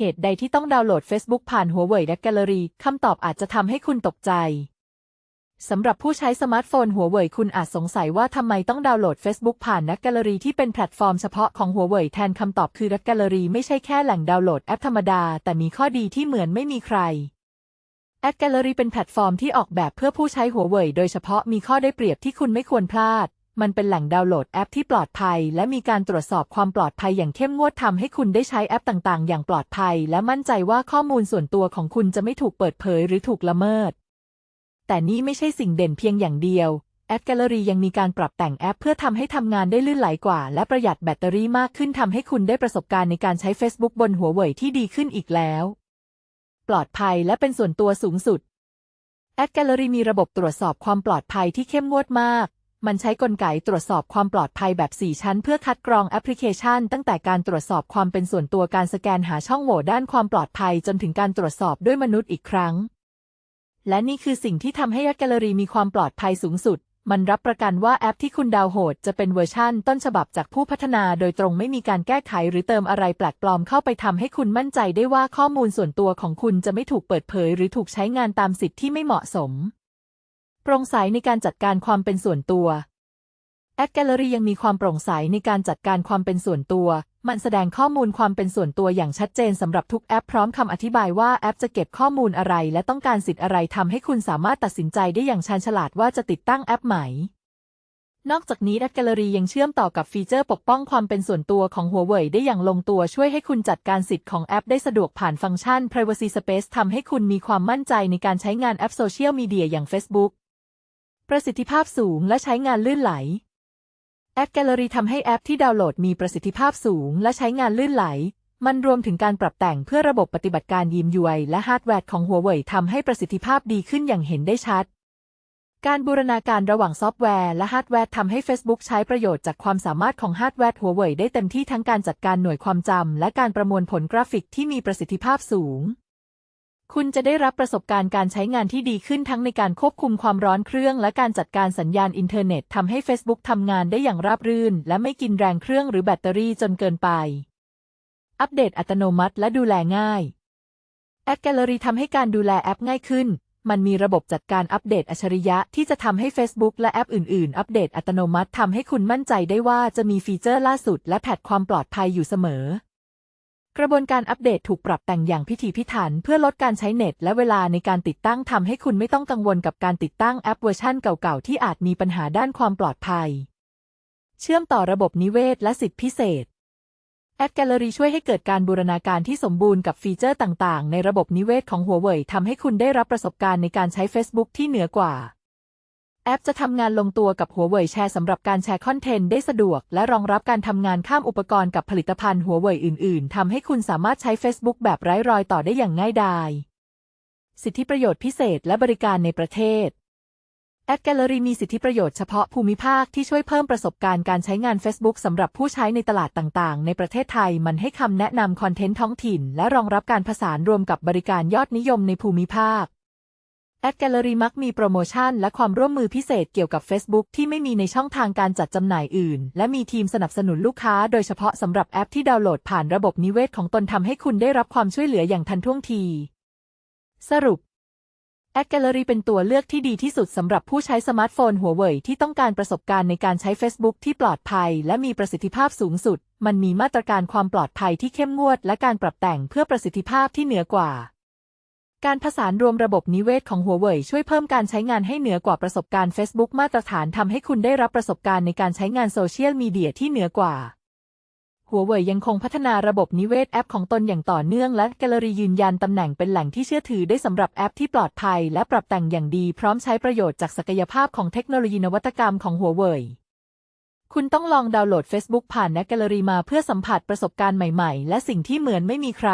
เหตุใดที่ต้องดาวน์โหลด Facebook ผ่านหัวเว่ย App Gallery คำตอบอาจจะทำให้คุณตกใจสำหรับผู้ใช้สมาร์ทโฟนหัวเว่ยคุณอาจสงสัยว่าทำไมต้องดาวน์โหลด Facebook ผ่าน App Gallery ที่เป็นแพลตฟอร์มเฉพาะของหัวเว่ยแทนคำตอบคือ App Gallery ไม่ใช่แค่แหล่งดาวน์โหลดแอปธรรมดา แต่มีข้อดีที่เหมือนไม่มีใคร App Gallery เป็นแพลตฟอร์มที่ออกแบบเพื่อผู้ใช้หัวเว่ยโดยเฉพาะมีข้อได้เปรียบที่คุณไม่ควรพลาด มันเป็นแหล่งดาวน์โหลดแอปที่ปลอดภัย และมีการตรวจสอบความปลอดภัยอย่างเข้มงวดทำให้คุณได้ใช้แอปต่างๆ อย่างปลอดภัย และมั่นใจว่าข้อมูลส่วนตัวของคุณจะไม่ถูกเปิดเผยหรือถูกละเมิด แต่นี่ไม่ใช่สิ่งเด่นเพียงอย่างเดียวแอป Gallery ยังมีการปรับแต่งแอปเพื่อทำให้ทำงานได้ลื่นไหลกว่า และประหยัดแบตเตอรี่มากขึ้นทำให้คุณได้ประสบการณ์ในการใช้ Facebook บนหัวเว่ยที่ดีขึ้นอีกแล้ว ปลอดภัยและเป็นส่วนตัวสูงสุดแอป Gallery มีระบบตรวจสอบความปลอดภัยที่เข้มงวดมาก มันใช้กลไกตรวจสอบความปลอดภัยแบบ 4 ชั้น เพื่อคัดกรองแอปพลิเคชัน ตั้งแต่การตรวจสอบความเป็นส่วนตัวการสแกนหาช่องโหว่ด้านความปลอดภัยจนถึงการตรวจสอบด้วยมนุษย์อีกครั้ง และนี่คือสิ่งที่ทำให้แอป Gallery มีความปลอดภัยสูงสุด มันรับประกันว่าแอปที่คุณดาวน์โหลดจะเป็นเวอร์ชั่น ต้นฉบับจากผู้พัฒนาโดยตรงไม่มีการแก้ไขหรือเติมอะไรแปลกปลอมเข้าไปทำให้คุณมั่นใจได้ว่าข้อมูลส่วนตัวของคุณจะไม่ถูกเปิดเผย หรือถูกใช้งานตามสิทธิ์ที่ไม่เหมาะสม ร่งใสในการจัดการความเป็นส่วนตัวแอป Gallery ยังมีความโปร่งใสในการจัดการความเป็นส่วนตัว มันแสดงข้อมูลความเป็นส่วนตัวอย่างชัดเจนสำหรับทุกแอปพร้อมคำอธิบายว่าแอปจะเก็บข้อมูลอะไร และต้องการสิทธิ์อะไรทำให้คุณสามารถตัดสินใจได้อย่างชาญฉลาดว่าจะติดตั้งแอปไหนนอกจากนี้แอป Gallery ยังเชื่อมต่อกับฟีเจอร์ปกป้องความเป็นส่วนตัวของหัวเว่ยได้อย่างลงตัวช่วยให้คุณจัดการสิทธิ์ของแอปได้สะดวกผ่านฟังก์ชัน Privacy Space ทำให้คุณมีความมั่นใจในการใช้งานแอปโซเชียลมีเดียอย่าง Facebook ประสิทธิภาพสูงและใช้งานลื่นไหล แอป Gallery ทำให้แอปที่ดาวน์โหลดมีประสิทธิภาพสูงและใช้งานลื่นไหล มันรวมถึงการปรับแต่งเพื่อระบบปฏิบัติการยิมยวยและฮาร์ดแวร์ของหัวเว่ยทำให้ประสิทธิภาพดีขึ้นอย่างเห็นได้ชัด การบูรณาการระหว่างซอฟต์แวร์และฮาร์ดแวร์ทำให้ Facebook ใช้ประโยชน์จากความสามารถของฮาร์ดแวร์หัวเว่ยได้เต็มที่ทั้งการจัดการหน่วยความจำและการประมวลผลกราฟิกที่มีประสิทธิภาพสูง คุณจะได้รับประสบการณ์การใช้งานที่ดีขึ้นทั้งในการควบคุมความร้อนเครื่อง และการจัดการสัญญาณอินเทอร์เน็ตทำให้ Facebook ทำงานได้อย่างราบรื่น และไม่กินแรงเครื่องหรือแบตเตอรี่จนเกินไป อัปเดตอัตโนมัติและดูแลง่ายแอป Gallery ทำให้การดูแลแอปง่ายขึ้น มันมีระบบจัดการอัปเดตอัจฉริยะที่จะทำให้ Facebook และแอปอื่น ๆ อัปเดตอัตโนมัติทำให้คุณมั่นใจได้ว่าจะมีฟีเจอร์ล่าสุด และแพทความปลอดภัยอยู่เสมอ กระบวนการอัปเดตถูกปรับแต่งอย่างพิถีพิถัน เพื่อลดการใช้เน็ต และเวลาในการติดตั้งทำให้คุณไม่ต้องกังวลกับการติดตั้งแอปเวอร์ชันเก่าๆ ที่อาจมีปัญหาด้านความปลอดภัย เชื่อมต่อระบบนิเวศและสิทธิพิเศษ แอป Gallery ช่วยให้เกิดการบูรณาการที่สมบูรณ์กับฟีเจอร์ต่างๆ ในระบบนิเวศของหัวเว่ยทำให้คุณได้รับประสบการณ์ในการใช้ Facebook ที่เหนือกว่า แอปจะทำงานลงตัวกับหัวเว่ยแชร์สำหรับการแชร์คอนเทนต์ได้สะดวก และรองรับการทำงานข้ามอุปกรณ์กับผลิตภัณฑ์หัวเว่ยอื่น ๆ ทำให้คุณสามารถใช้ Facebook แบบไร้รอยต่อได้อย่างง่ายดายสิทธิประโยชน์พิเศษและบริการในประเทศแอป Gallery มีสิทธิประโยชน์เฉพาะภูมิภาคที่ช่วยเพิ่มประสบการณ์การใช้งาน Facebook สำหรับผู้ใช้ในตลาดต่างๆ ในประเทศไทยมันให้คำแนะนำคอนเทนต์ท้องถิ่น และรองรับการผสานรวมกับบริการยอดนิยมในภูมิภาค แอป Gallery มักมีโปรโมชั่นและความร่วมมือพิเศษเกี่ยวกับ Facebook ที่ไม่มีในช่องทางการจัดจำหน่ายอื่น และมีทีมสนับสนุนลูกค้าโดยเฉพาะสำหรับแอปที่ดาวน์โหลดผ่านระบบนิเวศของตนทำให้คุณได้รับความช่วยเหลืออย่างทันท่วงที สรุปแอป Gallery เป็นตัวเลือกที่ดีที่สุดสำหรับผู้ใช้สมาร์ทโฟนหัวเว่ยที่ต้องการประสบการณ์ในการใช้ Facebook ที่ปลอดภัย และมีประสิทธิภาพสูงสุด มันมีมาตรการความปลอดภัยที่เข้มงวด และการปรับแต่งเพื่อประสิทธิภาพที่เหนือกว่า การผสานรวมระบบนิเวศของหัวเว่ยช่วยเพิ่มการใช้งานให้เหนือกว่าประสบการณ์ Facebook มาตรฐานทำให้คุณได้รับประสบการณ์ในการใช้งานโซเชียลมีเดียที่เหนือกว่าหัวเว่ยยังคงพัฒนาระบบนิเวศแอปของตนอย่างต่อเนื่องและแกลเลอรี่ยืนยันตำแหน่งเป็นแหล่งที่เชื่อถือได้สำหรับแอปที่ปลอดภัย และปรับแต่งอย่างดีพร้อมใช้ประโยชน์จากศักยภาพของเทคโนโลยีนวัตกรรมของหัวเว่ยคุณต้องลองดาวน์โหลด Facebook ผ่านแอปแกลเลอรี่มาเพื่อสัมผัสประสบการณ์ใหม่ๆ และสิ่งที่เหมือนไม่มีใคร